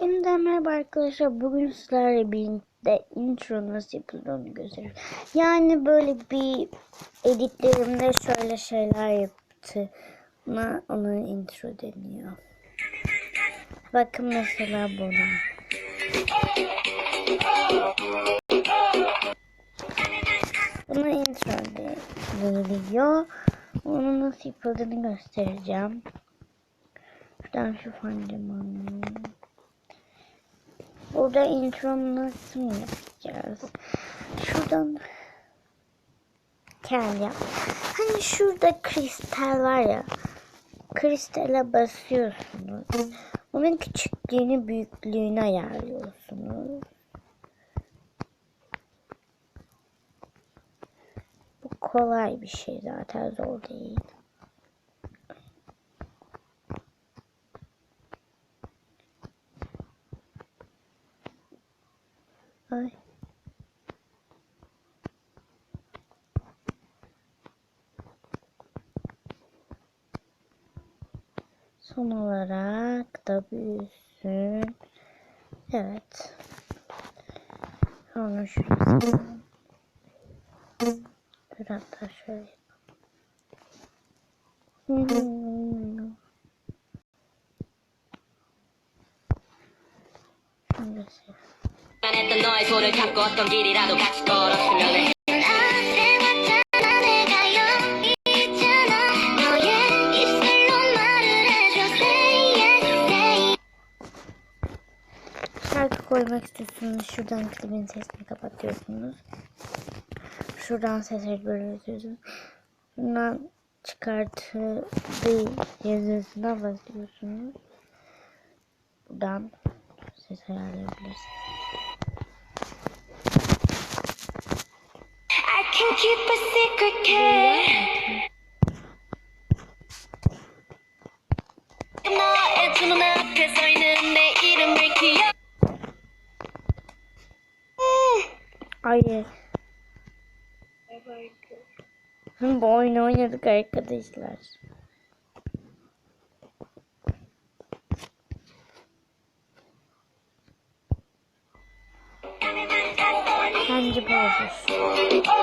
Hepinize merhaba arkadaşlar. Bugün sizlerle birlikte intro nasıl yapıldığını göstereceğim. Yani böyle bir editlerimde şöyle şeyler yaptığıma ona intro deniyor. Bakın mesela buna. Buna intro de- deniliyor. Onu nasıl yapıldığını göstereceğim. Şuradan şu fancamanı. Burada intro nasıl yapacağız? Şuradan kendi yap. Hani şurada kristal var ya. Kristale basıyorsunuz. Onun küçüklüğünü büyüklüğünü ayarlıyorsunuz. Bu kolay bir şey zaten zor değil. Ay. Son olarak da büyüsün. Evet. Sonra şurası. Dur hatta şöyle. Hmm. Şurası. 했던 너의 손을 잡고 어떤 길이라도 같이 걸었으면 해 나한테 왔잖아 내가 여기 있잖아 너의 입술로 말을 해줘 say yes say Şarkı koymak istiyorsunuz. Şuradan klibin sesini kapatıyorsunuz. Şuradan sesleri böyle yazıyorsunuz. Bundan çıkarttığı yazısına basıyorsunuz. Buradan ses ayarlayabilirsiniz. keep a secret kid 너의 두 눈앞에 서 있는 내 이름을 기억 Hayır. Hı, Bu oyunu oynadık arkadaşlar. Bence bu olur.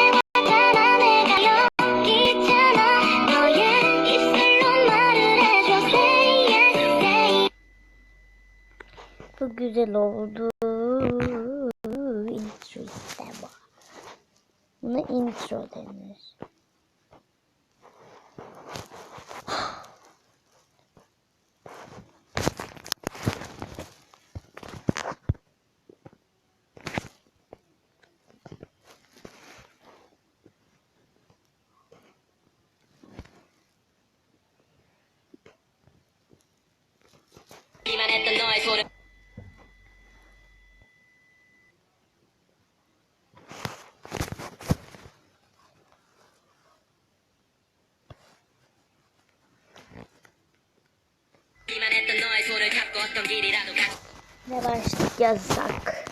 güzel oldu. intro işte bu. Buna intro denir. at the noise. Yasak.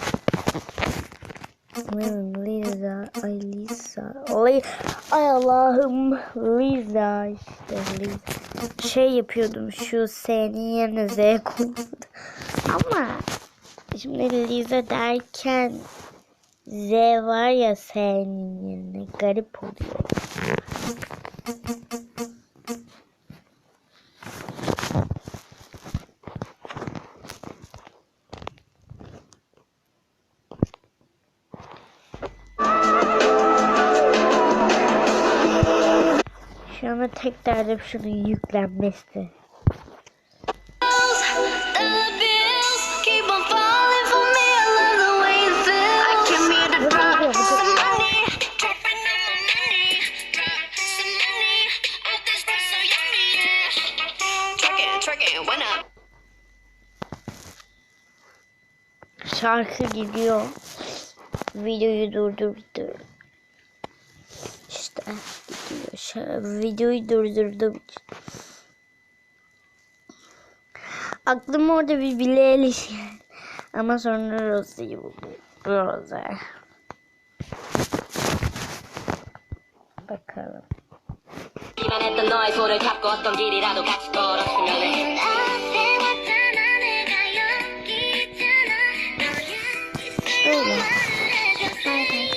Hmm, Lisa, ay Lisa, ay, ay Allah'ım Lisa işte Lisa. Şey yapıyordum şu S'nin yerine Z koydum. Ama şimdi Lisa derken Z var ya S'nin yerine garip oluyor. Yeah. Twerking, twerking, went up. şarkı gidiyor. Videoyu durdurdu. İşte gidiyor. Şa- videoyu durdurdum. Aklıma orada bir geldi. Ama sonra Rose'yi buldum. Rose. Bakalım.